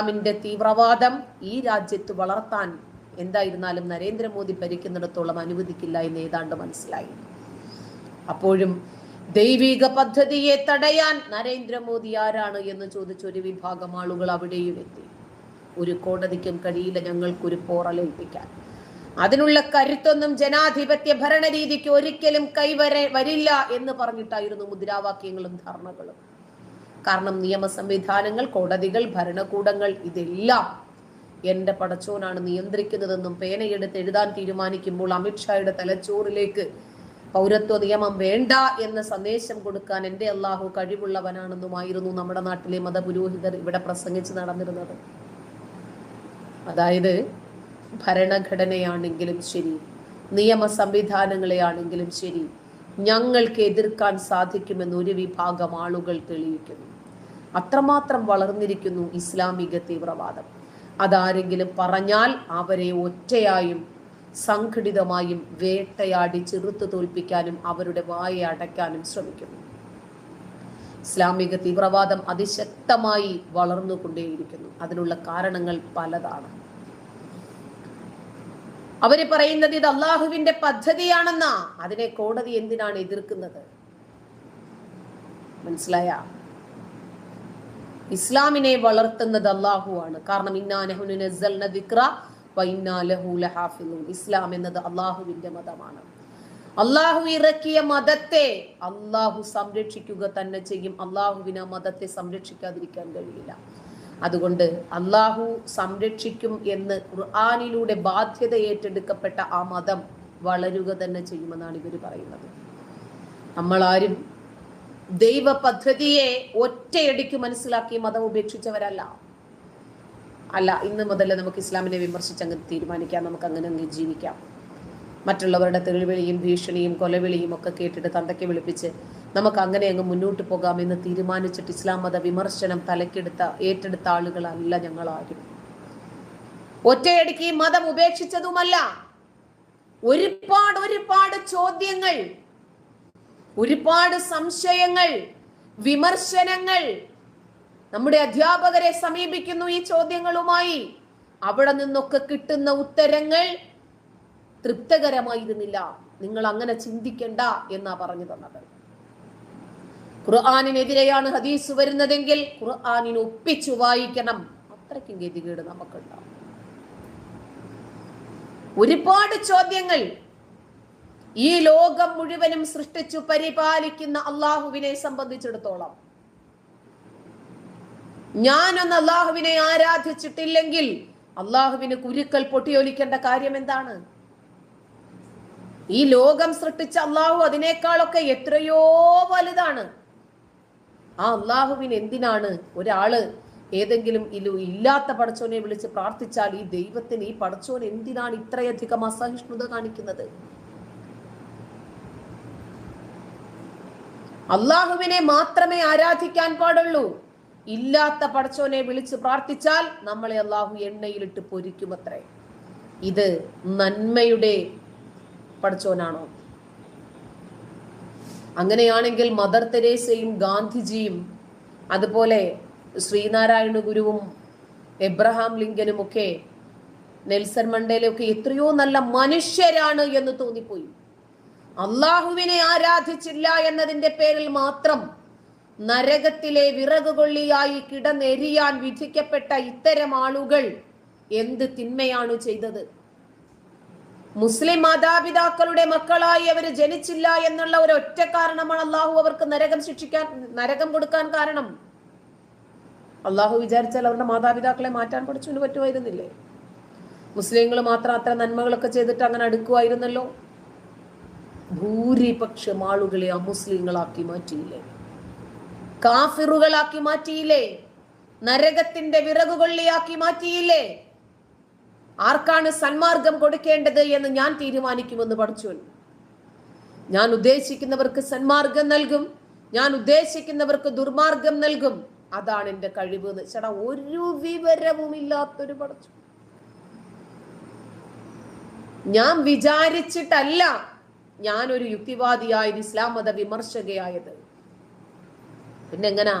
ഇസ്ലാമിന്റെ തീവ്രവാദം ഈ രാജ്യത്ത് വളർത്താൻ എന്തായിരുന്നാലും നരേന്ദ്രമോദി ഭരിക്കുന്നിടത്തോളം അനുവദിക്കില്ല എന്ന് ഏതാണ്ട് മനസ്സിലായി. അപ്പോഴും ദൈവിക പദ്ധതിയെ തടയാൻ നരേന്ദ്രമോദി ആരാണ് എന്ന് ചോദിച്ച ഒരു വിഭാഗം ആളുകൾ അവിടെയും എത്തി. ഒരു കോടതിക്കും കഴിയില്ല ഞങ്ങൾക്കൊരു പോറലേൽപ്പിക്കാൻ അതിനുള്ള കരുത്തൊന്നും ജനാധിപത്യ ഭരണരീതിക്ക് ഒരിക്കലും കൈവരെ വരില്ല എന്ന് പറഞ്ഞിട്ടായിരുന്നു മുദ്രാവാക്യങ്ങളും ധാരണകളും. കാരണം നിയമ സംവിധാനങ്ങൾ കോടതികൾ ഭരണകൂടങ്ങൾ ഇതെല്ലാം എന്റെ പടച്ചോനാണ് നിയന്ത്രിക്കുന്നതെന്നും പേനയെടുത്ത് എഴുതാൻ തീരുമാനിക്കുമ്പോൾ അമിത്ഷായുടെ തലച്ചോറിലേക്ക് പൗരത്വ നിയമം വേണ്ട എന്ന സന്ദേശം കൊടുക്കാൻ എന്റെ അള്ളാഹു കഴിവുള്ളവനാണെന്നുമായിരുന്നു നമ്മുടെ നാട്ടിലെ മതപുരോഹിതർ ഇവിടെ പ്രസംഗിച്ച് നടന്നിരുന്നത്. അതായത് ഭരണഘടനയാണെങ്കിലും ശരി നിയമ സംവിധാനങ്ങളെയാണെങ്കിലും ശരി ഞങ്ങൾക്ക് എതിർക്കാൻ സാധിക്കുമെന്ന് ഒരു വിഭാഗം ആളുകൾ തെളിയിക്കുന്നു. അത്രമാത്രം വളർന്നിരിക്കുന്നു ഇസ്ലാമിക തീവ്രവാദം. അതാരെങ്കിലും പറഞ്ഞാൽ അവരെ ഒറ്റയായും സംഘടിതമായും വേട്ടയാടി ചെറുത്തു തോൽപ്പിക്കാനും അവരുടെ വായ അടയ്ക്കാനും ശ്രമിക്കുന്നു. ഇസ്ലാമിക തീവ്രവാദം അതിശക്തമായി വളർന്നുകൊണ്ടേയിരിക്കുന്നു. അതിനുള്ള കാരണങ്ങൾ പലതാണ്. അവർ പറയുന്നത് ഇത് അള്ളാഹുവിന്റെ പദ്ധതിയാണെന്നാ. അതിനെ കോടതി എന്തിനാണ് എതിർക്കുന്നത്? മനസ്സിലായ? ഇസ്ലാമിനെ വളർത്തുന്നത് അള്ളാഹു ആണ്. കാരണം ഇസ്ലാം എന്നത് അള്ളാഹുവിന്റെ മതമാണ്. അള്ളാഹു ഇറക്കിയ മതത്തെ അള്ളാഹു സംരക്ഷിക്കുക തന്നെ ചെയ്യും. അള്ളാഹുവിന് ആ മതത്തെ സംരക്ഷിക്കാതിരിക്കാൻ കഴിയില്ല. അതുകൊണ്ട് അള്ളാഹു സംരക്ഷിക്കും എന്ന് ഖുർആാനിലൂടെ ബാധ്യത ഏറ്റെടുക്കപ്പെട്ട ആ മതം വളരുക തന്നെ ചെയ്യുമെന്നാണ് ഇവർ പറയുന്നത്. നമ്മളാരും ദൈവ പദ്ധതിയെ ഒറ്റയടിക്ക് മനസ്സിലാക്കി മതം ഉപേക്ഷിച്ചവരല്ല. അല്ല ഇന്ന് മുതൽ നമുക്ക് ഇസ്ലാമിനെ വിമർശിച്ച് അങ്ങനെ തീരുമാനിക്കാം നമുക്ക് അങ്ങനെ അങ്ങ് ജീവിക്കാം. മറ്റുള്ളവരുടെ തെളിവിളിയും ഭീഷണിയും കൊലവിളിയും ഒക്കെ കേട്ടിട്ട് തന്തയ്ക്ക് വിളിപ്പിച്ച് നമുക്ക് അങ്ങനെ അങ്ങ് മുന്നോട്ട് പോകാമെന്ന് തീരുമാനിച്ചിട്ട് ഇസ്ലാം മത വിമർശനം തലക്കെടുത്ത ഏറ്റെടുത്ത ആളുകളല്ല ഞങ്ങളാരും. ഒറ്റയടിക്ക് ഈ മതം ഉപേക്ഷിച്ചതുമല്ല. ഒരുപാട് ഒരുപാട് ചോദ്യങ്ങൾ ഒരുപാട് സംശയങ്ങൾ വിമർശനങ്ങൾ നമ്മുടെ അധ്യാപകരെ സമീപിക്കുന്നു ഈ ചോദ്യങ്ങളുമായി. അവിടെ നിന്നൊക്കെ കിട്ടുന്ന ഉത്തരങ്ങൾ തൃപ്തകരമായിരുന്നില്ല. നിങ്ങൾ അങ്ങനെ ചിന്തിക്കണ്ട എന്നാ പറഞ്ഞു തന്നത്. ഖുർആാനിനെതിരെയാണ് ഹദീസ് വരുന്നതെങ്കിൽ ഖുർആാനിന് ഒപ്പിച്ചു വായിക്കണം. അത്രയ്ക്കും ഗതികേട് നമുക്കുണ്ടാവും. ഒരുപാട് ചോദ്യങ്ങൾ ഈ ലോകം മുഴുവനും സൃഷ്ടിച്ചു പരിപാലിക്കുന്ന അള്ളാഹുവിനെ സംബന്ധിച്ചിടത്തോളം. ഞാനൊന്ന് അള്ളാഹുവിനെ ആരാധിച്ചിട്ടില്ലെങ്കിൽ അള്ളാഹുവിന് കുരുക്കൽ പൊട്ടിയൊലിക്കേണ്ട കാര്യം എന്താണ്? ഈ ലോകം സൃഷ്ടിച്ച അള്ളാഹു അതിനേക്കാളൊക്കെ എത്രയോ വലുതാണ്. ആ അള്ളാഹുവിന് എന്തിനാണ് ഒരാൾ ഏതെങ്കിലും ഇലു ഇല്ലാത്ത പടച്ചോനെ വിളിച്ച് പ്രാർത്ഥിച്ചാൽ ഈ ദൈവത്തിന് ഈ പടച്ചോൻ എന്തിനാണ് ഇത്രയധികം അസഹിഷ്ണുത കാണിക്കുന്നത്? അള്ളാഹുവിനെ മാത്രമേ ആരാധിക്കാൻ പാടുള്ളൂ. ഇല്ലാത്ത പടച്ചോനെ വിളിച്ച് പ്രാർത്ഥിച്ചാൽ നമ്മളെ അള്ളാഹു എണ്ണയിലിട്ട് പൊരിക്കുമത്രേ. ഇത് നന്മയുടെ പടച്ചോനാണോ? അങ്ങനെയാണെങ്കിൽ മദർ തെരേസയും ഗാന്ധിജിയും അതുപോലെ ശ്രീനാരായണ ഗുരുവും എബ്രഹാം ലിങ്കനും ഒക്കെ നെൽസൺ മണ്ടേലൊക്കെ എത്രയോ നല്ല മനുഷ്യരാണ് എന്ന് തോന്നിപ്പോയി. അള്ളാഹുവിനെ ആരാധിച്ചില്ല എന്നതിന്റെ പേരിൽ മാത്രം നരകത്തിലെ വിറകുകൊള്ളിയായി കിടന്നെരിയാൻ വിധിക്കപ്പെട്ട ഇത്തരം ആളുകൾ എന്ത് തിന്മയാണ് ചെയ്തത്? മുസ്ലിം മാതാപിതാക്കളുടെ മക്കളായി അവർ ജനിച്ചില്ല എന്നുള്ള ഒരു ഒറ്റ കാരണമാണ് അള്ളാഹു അവർക്ക് നരകം ശിക്ഷിക്കാൻ നരകം കൊടുക്കാൻ കാരണം. അള്ളാഹു വിചാരിച്ചാൽ അവരുടെ മാതാപിതാക്കളെ മാറ്റാൻ പഠിച്ചു പറ്റുമായിരുന്നില്ലേ? മുസ്ലിങ്ങൾ മാത്രം അത്ര നന്മകളൊക്കെ ചെയ്തിട്ട് അങ്ങനെ അടുക്കുമായിരുന്നല്ലോ? ഭൂരിപക്ഷം ആളുകളെ അമുസ്ലിങ്ങളാക്കി മാറ്റിയില്ലേ? കാഫിറുകളാക്കി മാറ്റിയില്ലേ? നരകത്തിന്റെ വിറകുകൊള്ളിയാക്കി മാറ്റിയില്ലേ? ആർക്കാണ് സന്മാർഗം കൊടുക്കേണ്ടത് എന്ന് ഞാൻ തീരുമാനിക്കുമെന്ന് പഠിച്ചു ഞാൻ ഉദ്ദേശിക്കുന്നവർക്ക് സന്മാർഗം നൽകും. ഞാൻ ഉദ്ദേശിക്കുന്നവർക്ക് ദുർമാർഗം നൽകും. അതാണ് എന്റെ കഴിവ് എന്ന് ചേട്ടാ ഒരു വിവരവും ഇല്ലാത്തൊരു പഠിച്ചു ഞാൻ വിചാരിച്ചിട്ടല്ല ഞാനൊരു യുക്തിവാദിയായത് ഇസ്ലാം മത വിമർശകയായത്. പിന്നെങ്ങനാ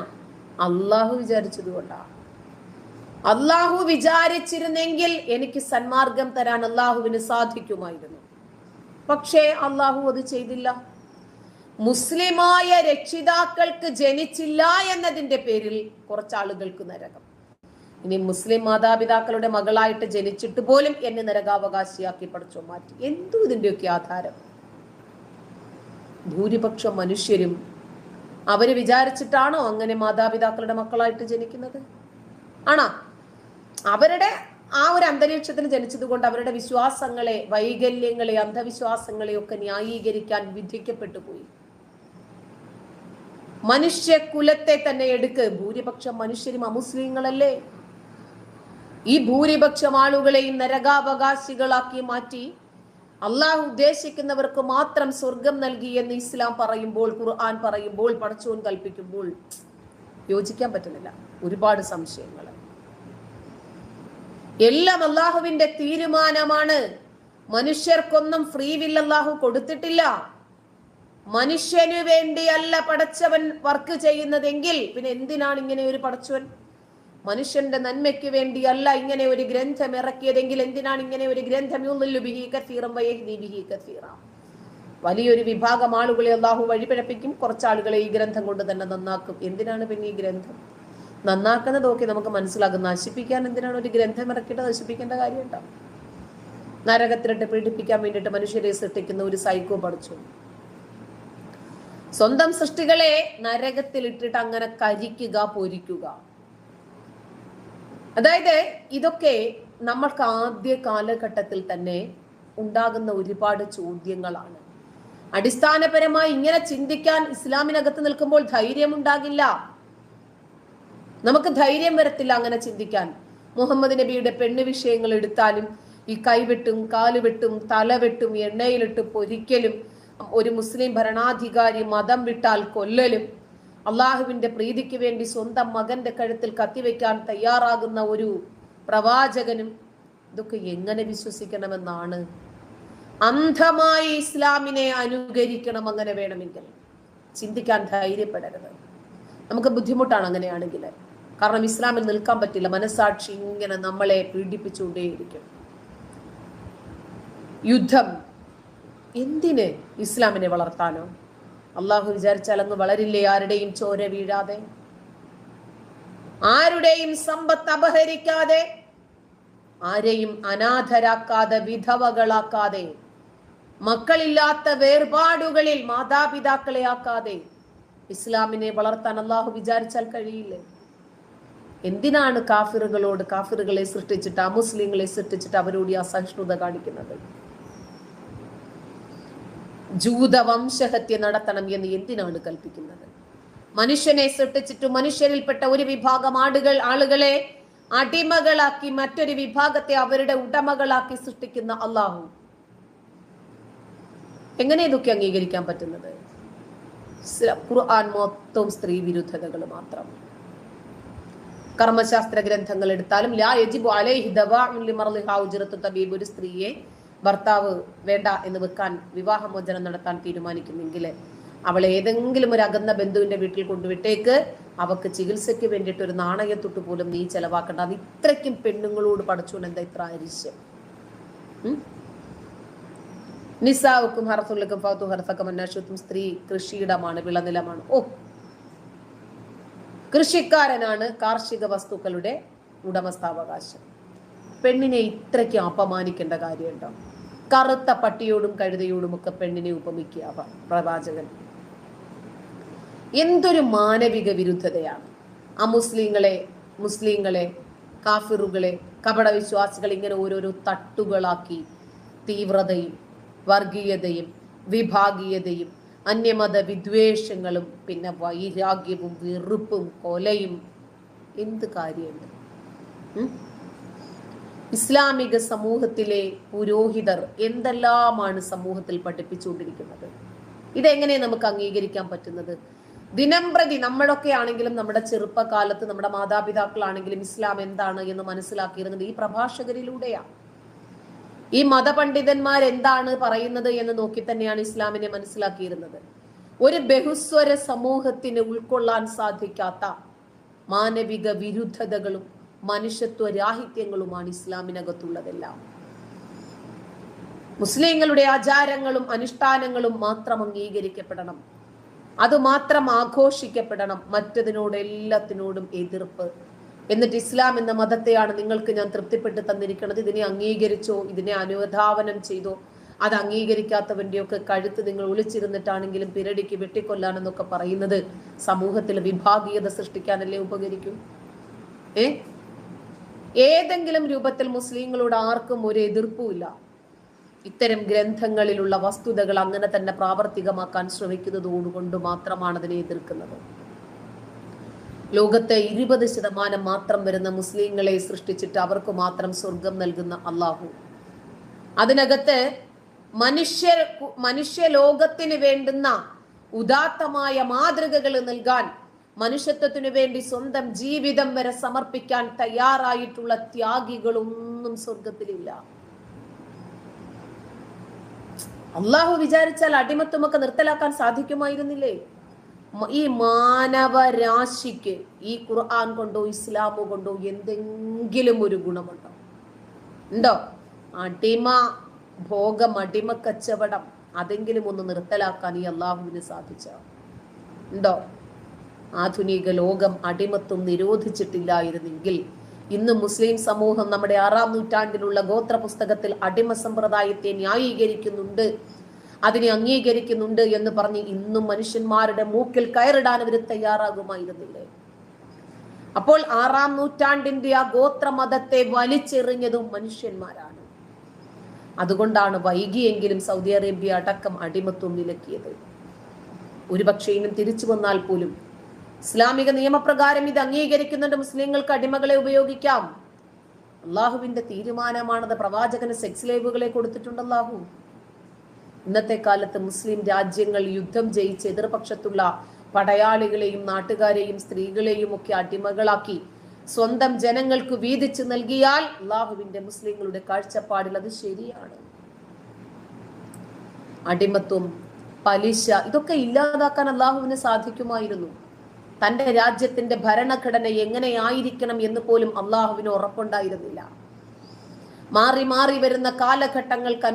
അള്ളാഹു വിചാരിച്ചത് കൊണ്ടാ. അള്ളാഹു വിചാരിച്ചിരുന്നെങ്കിൽ എനിക്ക് സന്മാർഗം തരാൻ അള്ളാഹുവിന് സാധിക്കുമായിരുന്നു. പക്ഷേ അള്ളാഹു അത് ചെയ്തില്ല. മുസ്ലിമായ രക്ഷിതാക്കൾക്ക് ജനിച്ചില്ല എന്നതിന്റെ പേരിൽ കുറച്ചാളുകൾക്ക് നരകം. ഇനി മുസ്ലിം മാതാപിതാക്കളുടെ മകളായിട്ട് ജനിച്ചിട്ട് പോലും എന്നെ നരകാവകാശിയാക്കി പഠിച്ചോ മാറ്റി. എന്തു ഇതിന്റെയൊക്കെ ആധാരം? ഭൂരിപക്ഷം മനുഷ്യരും അവർ വിചാരിച്ചിട്ടാണോ അങ്ങനെ മാതാപിതാക്കളുടെ മക്കളായിട്ട് ജനിക്കുന്നത്? ആണോ? അവരുടെ ആ ഒരു അന്തരീക്ഷത്തിൽ ജനിച്ചതുകൊണ്ട് അവരുടെ വിശ്വാസങ്ങളെ വൈകല്യങ്ങളെ അന്ധവിശ്വാസങ്ങളെ ഒക്കെ ന്യായീകരിക്കാൻ വിധിക്കപ്പെട്ടു പോയി. മനുഷ്യ കുലത്തെ തന്നെ എടുക്ക്. ഭൂരിപക്ഷം മനുഷ്യരും അമുസ്ലിങ്ങളല്ലേ? ഈ ഭൂരിപക്ഷം ആളുകളെയും നരകാവകാശികളാക്കി മാറ്റി അള്ളാഹു ഉദ്ദേശിക്കുന്നവർക്ക് മാത്രം സ്വർഗം നൽകി എന്ന് ഇസ്ലാം പറയുമ്പോൾ ഖുർആൻ പറയുമ്പോൾ പടച്ചോൻ കൽപ്പിക്കുമ്പോൾ യോജിക്കാൻ പറ്റുന്നില്ല. ഒരുപാട് സംശയങ്ങൾ എല്ലാം അള്ളാഹുവിന്റെ തീരുമാനമാണ്. മനുഷ്യർക്കൊന്നും ഫ്രീ വിൽ അള്ളാഹു കൊടുത്തിട്ടില്ല. മനുഷ്യനു വേണ്ടിയല്ല പടച്ചവൻ വർക്ക് ചെയ്യുന്നതെങ്കിൽ പിന്നെ എന്തിനാണ് ഇങ്ങനെ ഒരു പടച്ചവൻ? മനുഷ്യന്റെ നന്മയ്ക്ക് വേണ്ടിയല്ല ഇങ്ങനെ ഒരു ഗ്രന്ഥം ഇറക്കിയതെങ്കിൽ എന്തിനാണ് ഇങ്ങനെ ഒരു ഗ്രന്ഥം? വലിയൊരു വിഭാഗം ആളുകളെ അള്ളാഹു വഴിപിഴപ്പിക്കും. കുറച്ചാളുകളെ ഈ ഗ്രന്ഥം കൊണ്ട് തന്നെ നന്നാക്കും. എന്തിനാണ് പിന്നെ ഈ ഗ്രന്ഥം? നന്നാക്കുന്നത് നോക്കി നമുക്ക് മനസ്സിലാകും. നശിപ്പിക്കാൻ എന്തിനാണ് ഒരു ഗ്രന്ഥം ഇറക്കിയിട്ട് നശിപ്പിക്കേണ്ട കാര്യമുണ്ടോ? നരകത്തിലിട്ട് പീഡിപ്പിക്കാൻ വേണ്ടിയിട്ട് മനുഷ്യരെ സൃഷ്ടിക്കുന്ന ഒരു സൈക്കോ പഠിച്ചു. സ്വന്തം സൃഷ്ടികളെ നരകത്തിലിട്ടിട്ട് അങ്ങനെ കരിക്കുക പൊരിക്കുക. അതായത് ഇതൊക്കെ നമ്മൾക്ക് ആദ്യ കാലഘട്ടത്തിൽ തന്നെ ഉണ്ടാകുന്ന ഒരുപാട് ചോദ്യങ്ങളാണ്. അടിസ്ഥാനപരമായി ഇങ്ങനെ ചിന്തിക്കാൻ ഇസ്ലാമിനകത്ത് നിൽക്കുമ്പോൾ ധൈര്യമുണ്ടാകില്ല. നമുക്ക് ധൈര്യം വരത്തില്ല അങ്ങനെ ചിന്തിക്കാൻ. മുഹമ്മദ് നബിയുടെ പെണ്ണ് വിഷയങ്ങൾ എടുത്താലും ഈ കൈവെട്ടും കാലുവെട്ടും തലവെട്ടും എണ്ണയിലിട്ട് പൊരിക്കലും ഒരു മുസ്ലിം ഭരണാധികാരി മതം വിട്ടാൽ കൊല്ലലും അള്ളാഹുവിന്റെ പ്രീതിക്ക് വേണ്ടി സ്വന്തം മകന്റെ കഴുത്തിൽ കത്തിവെക്കാൻ തയ്യാറാകുന്ന ഒരു പ്രവാചകനും ഇതൊക്കെ എങ്ങനെ വിശ്വസിക്കണമെന്നാണ്? അന്ധമായി ഇസ്ലാമിനെ അനുകരിക്കണം അങ്ങനെ വേണമെങ്കിൽ. ചിന്തിക്കാൻ ധൈര്യപ്പെടരുത്. നമുക്ക് ബുദ്ധിമുട്ടാണ് അങ്ങനെയാണെങ്കിൽ. കാരണം ഇസ്ലാമിൽ നിൽക്കാൻ പറ്റില്ല. മനസാക്ഷി ഇങ്ങനെ നമ്മളെ പീഡിപ്പിച്ചുകൊണ്ടേയിരിക്കും. യുദ്ധം എന്തിന് ഇസ്ലാമിനെ വളർത്താനോ? അള്ളാഹു വിചാരിച്ചാൽ അങ്ങ് വളരില്ലേ ആരുടെയും ചോര വീഴാതെ? ആരുടെയും സമ്പത്ത് അപഹരിക്കാതെ? ആരെയും അനാഥരാക്കാതെ വിധവകളാക്കാതെ? മക്കളില്ലാത്ത വേർപാടുകളിൽ മാതാപിതാക്കളെ ആക്കാതെ? ഇസ്ലാമിനെ വളർത്താൻ അള്ളാഹു വിചാരിച്ചാൽ കഴിയില്ലേ? എന്തിനാണ് കാഫിറുകളോട് കാഫിറുകളെ സൃഷ്ടിച്ചിട്ട് അമുസ്ലിങ്ങളെ സൃഷ്ടിച്ചിട്ട് അവരോട് ഈ അസഹിഷ്ണുത കാണിക്കുന്നത്? ജൂതവംശഹത്യ നടത്തണം എന്ന് എന്തിനാണ് കൽപ്പിക്കുന്നത്? മനുഷ്യനെ സൃഷ്ടിച്ചിട്ട് മനുഷ്യരിൽപ്പെട്ട ഒരു വിഭാഗം ആടുകൾ ആളുകളെ അടിമകളാക്കി മറ്റൊരു വിഭാഗത്തെ അവരുടെ ഉടമകളാക്കി സൃഷ്ടിക്കുന്ന അള്ളാഹു എങ്ങനെ ഇതൊക്കെ അംഗീകരിക്കാൻ പറ്റുന്നത്? ഖുർആൻ മൊത്തം സ്ത്രീ വിരുദ്ധതകൾ മാത്രം. കർമ്മശാസ്ത്ര ഗ്രന്ഥങ്ങൾ എടുത്താലും ലാ യജിബു അലൈഹി തബീബ് ഒരു സ്ത്രീയെ ഭർത്താവ് വേണ്ട എന്ന് വെക്കാൻ വിവാഹമോചനം നടത്താൻ തീരുമാനിക്കുന്നെങ്കിൽ അവളെ ഏതെങ്കിലും ഒരു അകന്ന ബന്ധുവിന്റെ വീട്ടിൽ കൊണ്ടുവിട്ടേക്ക്. അവക്ക് ചികിത്സയ്ക്ക് വേണ്ടിയിട്ട് ഒരു നാണയത്തൊട്ട് പോലും നീ ചെലവാക്കേണ്ട. അത് ഇത്രയ്ക്കും പെണ്ണുങ്ങളോട് പഠിച്ചുകൊണ്ട് എന്താ ഇത്ര അരിശം? നിസാവുക്കും ഹർസുള്ളക്കും ഫാത്തു ഹർസക്കും അന്വേഷത്തും സ്ത്രീ കൃഷിയിടമാണ് വിളനിലമാണ്. ഓ കൃഷിക്കാരനാണ് കാർഷിക വസ്തുക്കളുടെ ഉടമസ്ഥാവകാശം. പെണ്ണിനെ ഇത്രയ്ക്ക് അപമാനിക്കേണ്ട കാര്യമുണ്ടോ? കറുത്ത പട്ടിയോടും കഴുതയോടും ഒക്കെ പെണ്ണിനെ ഉപമിക്കുക പ്രവാചകൻ. എന്തൊരു മാനവിക വിരുദ്ധതയാണ്. ആ മുസ്ലിങ്ങളെ മുസ്ലിങ്ങളെ കാഫിറുകളെ കപട വിശ്വാസികൾ ഇങ്ങനെ ഓരോരോ തട്ടുകളാക്കി തീവ്രതയും വർഗീയതയും വിഭാഗീയതയും അന്യമത വിദ്വേഷങ്ങളും പിന്നെ വൈരാഗ്യവും വെറുപ്പും കൊലയും എന്ത് കാര്യമുണ്ട്? ഇസ്ലാമിക സമൂഹത്തിലെ പുരോഹിതർ എന്തെല്ലാമാണ് സമൂഹത്തിൽ പഠിപ്പിച്ചുകൊണ്ടിരിക്കുന്നത്? ഇതെങ്ങനെ നമുക്ക് അംഗീകരിക്കാൻ പറ്റുന്നത്? ദിനം പ്രതി നമ്മളൊക്കെ ആണെങ്കിലും നമ്മുടെ ചെറുപ്പകാലത്ത് നമ്മുടെ മാതാപിതാക്കളാണെങ്കിലും ഇസ്ലാം എന്താണ് എന്ന് മനസ്സിലാക്കിയിരുന്നത് ഈ പ്രഭാഷകരിലൂടെയാണ്. ഈ മതപണ്ഡിതന്മാർ എന്താണ് പറയുന്നത് എന്ന് നോക്കി തന്നെയാണ് ഇസ്ലാമിനെ മനസ്സിലാക്കിയിരുന്നത്. ഒരു ബഹുസ്വര സമൂഹത്തിന് ഉൾക്കൊള്ളാൻ സാധിക്കാത്ത മാനവിക വിരുദ്ധതകളും മനുഷ്യത്വ രാഹിത്യങ്ങളുമാണ് ഇസ്ലാമിനകത്തുള്ളതെല്ലാം. മുസ്ലിങ്ങളുടെ ആചാരങ്ങളും അനുഷ്ഠാനങ്ങളും മാത്രം അംഗീകരിക്കപ്പെടണം. അത് മാത്രം ആഘോഷിക്കപ്പെടണം. മറ്റതിനോട് എല്ലാത്തിനോടും എതിർപ്പ് എന്നിട്ട് ഇസ്ലാം എന്ന മതത്തെയാണ് നിങ്ങൾക്ക് ഞാൻ തൃപ്തിപ്പെട്ട് തന്നിരിക്കുന്നത്. ഇതിനെ അംഗീകരിച്ചോ ഇതിനെ അനുധാവനം ചെയ്തോ അത് അംഗീകരിക്കാത്തവന്റെയൊക്കെ കഴുത്ത് നിങ്ങൾ ഒളിച്ചിരുന്നിട്ടാണെങ്കിലും പിരടിക്ക് വെട്ടിക്കൊല്ലാനെന്നൊക്കെ പറയുന്നത് സമൂഹത്തിൽ വിഭാഗീയത സൃഷ്ടിക്കാനല്ലേ ഉപകരിക്കും? ഏ? ഏതെങ്കിലും രൂപത്തിൽ മുസ്ലിങ്ങളോട് ആർക്കും ഒരു എതിർപ്പുമില്ല ഇത്തരം ഗ്രന്ഥങ്ങളിലുള്ള വസ്തുതകൾ അങ്ങനെ തന്നെ പ്രാവർത്തികമാക്കാൻ ശ്രമിക്കുന്നതോടുകൊണ്ട് മാത്രമാണ് അതിനെ എതിർക്കുന്നത്. ലോകത്തെ ഇരുപത് ശതമാനം മാത്രം വരുന്ന മുസ്ലിങ്ങളെ സൃഷ്ടിച്ചിട്ട് അവർക്ക് മാത്രം സ്വർഗം നൽകുന്ന അള്ളാഹു അതിനകത്ത് മനുഷ്യ മനുഷ്യ ലോകത്തിന് വേണ്ടുന്ന ഉദാത്തമായ മാതൃകകൾ നൽകാൻ മനുഷ്യത്വത്തിനു വേണ്ടി സ്വന്തം ജീവിതം വരെ സമർപ്പിക്കാൻ തയ്യാറായിട്ടുള്ള ത്യാഗികളൊന്നും സ്വർഗത്തിലില്ല. അള്ളാഹു വിചാരിച്ചാൽ അടിമത്വമൊക്കെ നിർത്തലാക്കാൻ സാധിക്കുമായിരുന്നില്ലേ? ഈ മാനവരാശിക്ക് ഈ ഖുർആൻ കൊണ്ടോ ഇസ്ലാമോ കൊണ്ടോ എന്തെങ്കിലും ഒരു ഗുണമുണ്ടോ? ഉണ്ടോ? അടിമ ഭോഗം അടിമ കച്ചവടം അതെങ്കിലും ഒന്ന് നിർത്തലാക്കാൻ ഈ അള്ളാഹുവിന് സാധിച്ച? ഉണ്ടോ? ആധുനിക ലോകം അടിമത്വം നിരോധിച്ചിട്ടില്ലായിരുന്നെങ്കിൽ ഇന്ന് മുസ്ലിം സമൂഹം നമ്മുടെ ആറാം നൂറ്റാണ്ടിലുള്ള ഗോത്ര പുസ്തകത്തിൽ അടിമ സമ്പ്രദായത്തെ ന്യായീകരിക്കുന്നുണ്ട്. അതിനെ അംഗീകരിക്കുന്നുണ്ട് എന്ന് പറഞ്ഞ് ഇന്നും മനുഷ്യന്മാരുടെ മൂക്കിൽ കയറിടാൻ അവർ തയ്യാറാകുമായിരുന്നില്ലേ? അപ്പോൾ ആറാം നൂറ്റാണ്ടിന്റെ ആ ഗോത്ര മതത്തെ വലിച്ചെറിഞ്ഞതും മനുഷ്യന്മാരാണ്. അതുകൊണ്ടാണ് വൈകിയെങ്കിലും സൗദി അറേബ്യ അടക്കം അടിമത്വം വിലക്കിയത് ഒരുപക്ഷെ ഇനും തിരിച്ചു വന്നാൽ പോലും ഇസ്ലാമിക നിയമപ്രകാരം ഇത് അംഗീകരിക്കുന്നുണ്ട് മുസ്ലിങ്ങൾക്ക് അടിമകളെ ഉപയോഗിക്കാം. അള്ളാഹുവിന്റെ തീരുമാനമാണത്. പ്രവാചകന് സെക്സ് ലേബുകളെ കൊടുത്തിട്ടുണ്ട് അള്ളാഹു. ഇന്നത്തെ കാലത്ത് മുസ്ലിം രാജ്യങ്ങൾ യുദ്ധം ജയിച്ച് എതിർപക്ഷത്തുള്ള പടയാളികളെയും നാട്ടുകാരെയും സ്ത്രീകളെയും ഒക്കെ അടിമകളാക്കി സ്വന്തം ജനങ്ങൾക്ക് വീതിച്ചു നൽകിയാൽ അള്ളാഹുവിന്റെ മുസ്ലിങ്ങളുടെ കാഴ്ചപ്പാടിൽ അത് ശരിയാണ്. അടിമത്വം പലിശ ഇതൊക്കെ ഇല്ലാതാക്കാൻ അള്ളാഹുവിന് സാധിക്കുമായിരുന്നു. തന്റെ രാജ്യത്തിന്റെ ഭരണഘടന എങ്ങനെയായിരിക്കണം എന്ന് പോലും അള്ളാഹുവിന് ഉറപ്പുണ്ടായിരുന്നില്ല. മാറി മാറി വരുന്ന കാലഘട്ടങ്ങൾക്ക്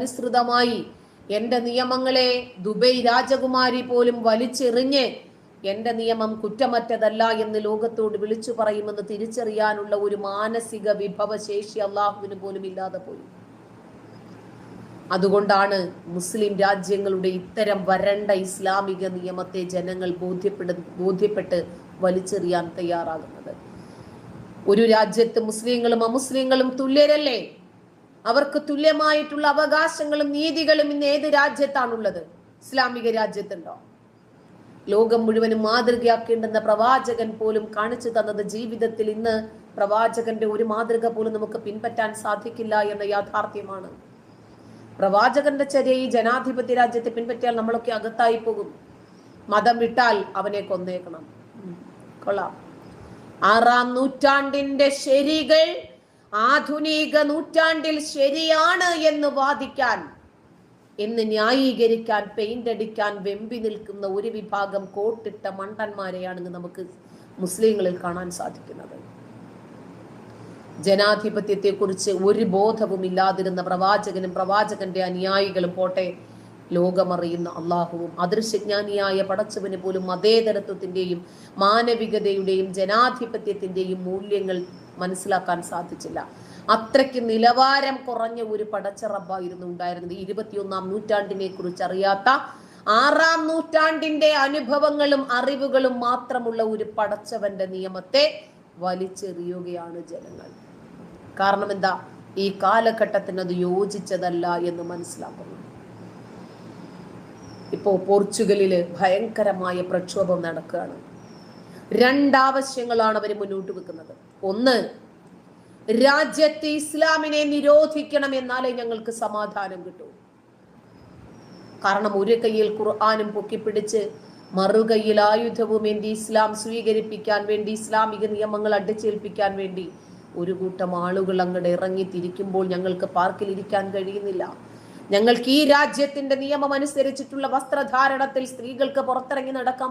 എന്റെ നിയമങ്ങളെ ദുബൈ രാജകുമാരി പോലും വലിച്ചെറിഞ്ഞ് എന്റെ നിയമം കുറ്റമറ്റതല്ല എന്ന് ലോകത്തോട് വിളിച്ചു പറയുമെന്ന് തിരിച്ചറിയാനുള്ള ഒരു മാനസിക വിഭവശേഷി അള്ളാഹുവിന് പോലും ഇല്ലാതെ പോയി. അതുകൊണ്ടാണ് മുസ്ലിം രാജ്യങ്ങളുടെ ഇത്തരം വരണ്ട ഇസ്ലാമിക നിയമത്തെ ജനങ്ങൾ ബോധ്യപ്പെട ബോധ്യപ്പെട്ട് വലിച്ചെറിയാൻ തയ്യാറാകുന്നത്. ഒരു രാജ്യത്ത് മുസ്ലിങ്ങളും അമുസ്ലിങ്ങളും തുല്യരല്ലേ? അവർക്ക് തുല്യമായിട്ടുള്ള അവകാശങ്ങളും നീതികളും ഇന്ന് ഏത് രാജ്യത്താണുള്ളത്? ഇസ്ലാമിക രാജ്യത്തുണ്ടോ? ലോകം മുഴുവനും മാതൃകയാക്കേണ്ടെന്ന പ്രവാചകൻ പോലും കാണിച്ചു തന്നത് ജീവിതത്തിൽ ഇന്ന് പ്രവാചകന്റെ ഒരു മാതൃക പോലും നമുക്ക് പിൻപറ്റാൻ സാധിക്കില്ല എന്ന യാഥാർത്ഥ്യമാണ്. പ്രവാചകന്റെ ചര്യ ഈ ജനാധിപത്യ രാജ്യത്തെ പിൻപറ്റിയാൽ നമ്മളൊക്കെ അകത്തായി പോകും. മതം വിട്ടാൽ അവനെ കൊന്നേക്കണം. കൊള്ളാം. ആറാം നൂറ്റാണ്ടിന്റെ ശരികൾ ആധുനിക നൂറ്റാണ്ടിൽ ശരിയാണ് എന്ന് വാദിക്കാൻ എന്ന് ന്യായീകരിക്കാൻ പെയിന്റ് അടിക്കാൻ വെമ്പി നിൽക്കുന്ന ഒരു വിഭാഗം കോട്ടിട്ട മണ്ടന്മാരെയാണ് നമുക്ക് മുസ്ലിങ്ങളിൽ കാണാൻ സാധിക്കുന്നത്. ജനാധിപത്യത്തെക്കുറിച്ച് ഒരു ബോധവും ഇല്ലാതിരുന്ന പ്രവാചകനും പ്രവാചകന്റെ അനുയായികളും പോട്ടെ ലോകമറിയുന്ന അള്ളാഹുവും അദൃശ്യജ്ഞാനിയായ പടച്ചവന് പോലും മതേതരത്വത്തിന്റെയും മാനവികതയുടെയും ജനാധിപത്യത്തിന്റെയും മൂല്യങ്ങൾ മനസ്സിലാക്കാൻ സാധിച്ചില്ല. അത്രയ്ക്ക് നിലവാരം കുറഞ്ഞ ഒരു പടച്ചറബായിരുന്നു ഉണ്ടായിരുന്നത്. ഇരുപത്തിയൊന്നാം നൂറ്റാണ്ടിനെ കുറിച്ച് അറിയാത്ത ആറാം നൂറ്റാണ്ടിന്റെ അനുഭവങ്ങളും അറിവുകളും മാത്രമുള്ള ഒരു പടച്ചവന്റെ നിയമത്തെ വലിച്ചെറിയുകയാണ് ജനങ്ങൾ. കാരണം എന്താ? ഈ കാലഘട്ടത്തിന് അത് യോജിച്ചതല്ല എന്ന് മനസ്സിലാക്കുന്നു. ഇപ്പോ പോർച്ചുഗലിൽ ഭയങ്കരമായ പ്രക്ഷോഭം നടക്കുകയാണ്. രണ്ടാവശ്യങ്ങളാണ് അവർ മുന്നോട്ട് വെക്കുന്നത്. ഒന്ന് രാജ്യത്തെ ഇസ്ലാമിനെ നിരോധിക്കണം എന്നാലേ ഞങ്ങൾക്ക് സമാധാനം കിട്ടൂ. കാരണം ഒരു കയ്യിൽ ഖുർആാനും പൊക്കിപ്പിടിച്ച് മറുകൈയിൽ ആയുധവും എന്തി ഇസ്ലാം സ്വീകരിപ്പിക്കാൻ വേണ്ടി ഇസ്ലാമിക നിയമങ്ങൾ അടിച്ചേൽപ്പിക്കാൻ വേണ്ടി ഒരു കൂട്ടം ആളുകൾ അങ്ങോട്ട് ഇറങ്ങി തിരിക്കുമ്പോൾ ഞങ്ങൾക്ക് പാർക്കിൽ ഇരിക്കാൻ കഴിയുന്നില്ല. ഞങ്ങൾക്ക് ഈ രാജ്യത്തിന്റെ നിയമം അനുസരിച്ചിട്ടുള്ള വസ്ത്രധാരണത്തിൽ സ്ത്രീകൾക്ക് പുറത്തിറങ്ങി നടക്കാൻ